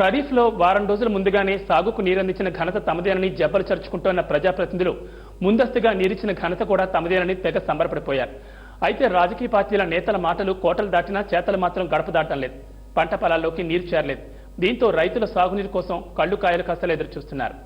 ఖరీఫ్లో వారం రోజుల ముందుగానే సాగుకు నీరందించిన ఘనత తమదేనని జబ్బలు చర్చుకుంటోన్న ప్రజాప్రతినిధులు ముందస్తుగా నీరిచ్చిన ఘనత కూడా తమదేనని తెగ సంబరపడిపోయారు. అయితే రాజకీయ పార్టీల నేతల మాటలు కోటలు దాటినా చేతలు మాత్రం గడప దాటం లేదు. పంట పొలాల్లోకి నీరు చేరలేదు. దీంతో రైతుల సాగునీరు కోసం కళ్ళు కాయలు కాస్తలు ఎదురు చూస్తున్నారు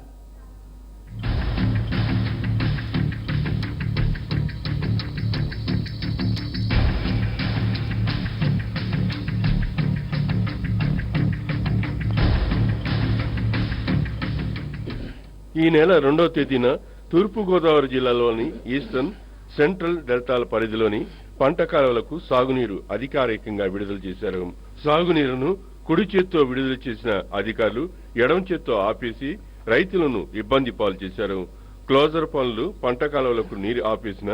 ఈ నెల రెండవ తేదీన తూర్పుగోదావరి జిల్లాలోని ఈస్టర్న్ సెంట్రల్ డెల్టాల పరిధిలోని పంట కాలువలకు సాగునీరు అధికారికంగా విడుదల చేశారు. సాగునీరును కుడి చేత్తో విడుదల చేసిన అధికారులు ఎడమ చేత్తో ఆపేసి రైతులను ఇబ్బంది పాలు చేశారు. క్లోజర్ పనులు పంట కాలువలకు నీరు ఆపేసిన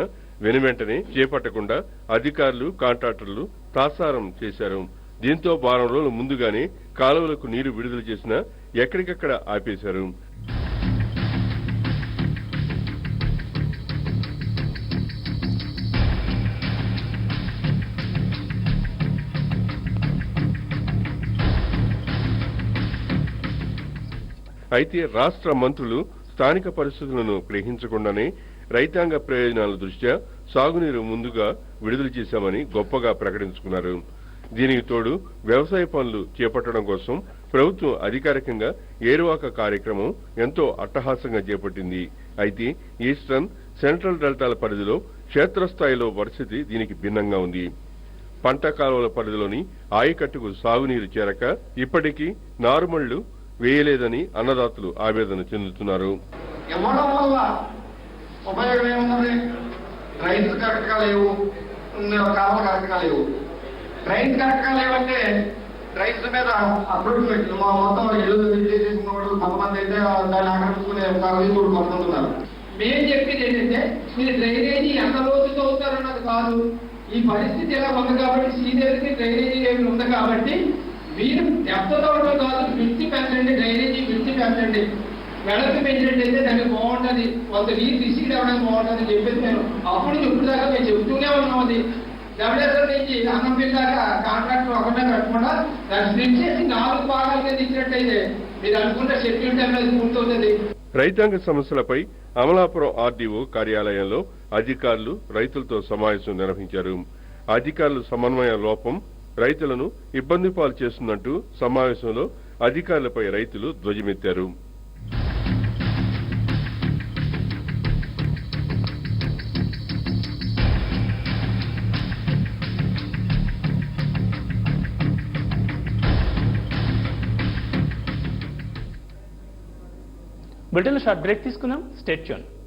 వెనువెంటనే చేపట్టకుండా అధికారులు కాంట్రాక్టర్లు తాసారం చేశారు. దీంతో వారం రోజుల ముందుగానే కాలువలకు నీరు విడుదల చేసిన ఎక్కడికక్కడ ఆపేశారు. అయితే రాష్ట్ర మంత్రులు స్థానిక పరిస్థితులను గ్రహించకుండానే రైతాంగ ప్రయోజనాల దృష్ట్యా సాగునీరు ముందుగా విడుదల చేశామని గొప్పగా ప్రకటించుకున్నారు. దీనికి తోడు వ్యవసాయ పనులు చేపట్టడం కోసం ప్రభుత్వం అధికారికంగా ఏరువాక కార్యక్రమం ఎంతో అట్టహాసంగా చేపట్టింది. అయితే ఈస్టర్న్ సెంట్రల్ డెల్టాల పరిధిలో క్షేత్రస్థాయిలో పరిస్థితి దీనికి భిన్నంగా ఉంది. పంట కాలువల పరిధిలోని ఆయకట్టుకు సాగునీరు చేరక ఇప్పటికీ నారుమళ్ళు వేయలేదని అన్నదాతలు ఆవేదన చెందుతున్నారు. ఇవ్వడం వల్ల ఉపయోగం ఏమున్నది రైతు కరెక్ట్గా లేవు కాలువ కరెక్ట్గా లేవు. రైతు కరెక్ట్గా లేవంటే రైతు మీద మా మొత్తం ఇల్లు చేసిన వాళ్ళు కొంతమంది అయితే దాన్ని ఆక్రమించుకునే రైతులు కొంతమంది ఉన్నారు. మేము చెప్పేది ఏంటంటే మీరు డ్రైనేజీ ఎంత రోజు చదువుతారన్నది కాదు. ఈ పరిస్థితి ఎలా ఉంది కాబట్టి శ్రీదేవికి డ్రైనేజీ ఏమి ఉంది కాబట్టి మీరు ఎంత చదవడం కాదు విడిచి పెంచండి డ్రైనేజీ విడిచి పెంచండి వెనక్కి పెంచినట్టయితే దానికి బాగుంటుంది. కొంత నీరు రిసీవ్ అవ్వడానికి బాగుంటుంది చెప్పేసి నేను అప్పుడు ఇప్పుడు దాకా మేము చెబుతూనే ఉన్నాం అది. డబ్ల్యూఎస్ఎల్ నుంచి అన్నం పిల్లగా కాంట్రాక్టర్ ఒకటే కట్టకుండా దాన్ని స్ప్లిట్ చేసి నాలుగు భాగాల కింద ఇచ్చినట్టయితే మీరు అనుకుంటే షెడ్యూల్ టైం అనేది పూర్తవుతుంది రైతాంగ సమస్యలపై అమలాపురం ఆర్డీఓ కార్యాలయంలో అధికారులు రైతులతో సమావేశం నిర్వహించారు. అధికారులు సమన్వయ లోపం రైతులను ఇబ్బంది పాలు చేస్తున్నట్టు సమావేశంలో అధికారులపై రైతులు ధ్వజమెత్తారు. బ్రిటన్ షార్ట్ బ్రేక్ తీసుకుందాం. స్టేట్ చూడండి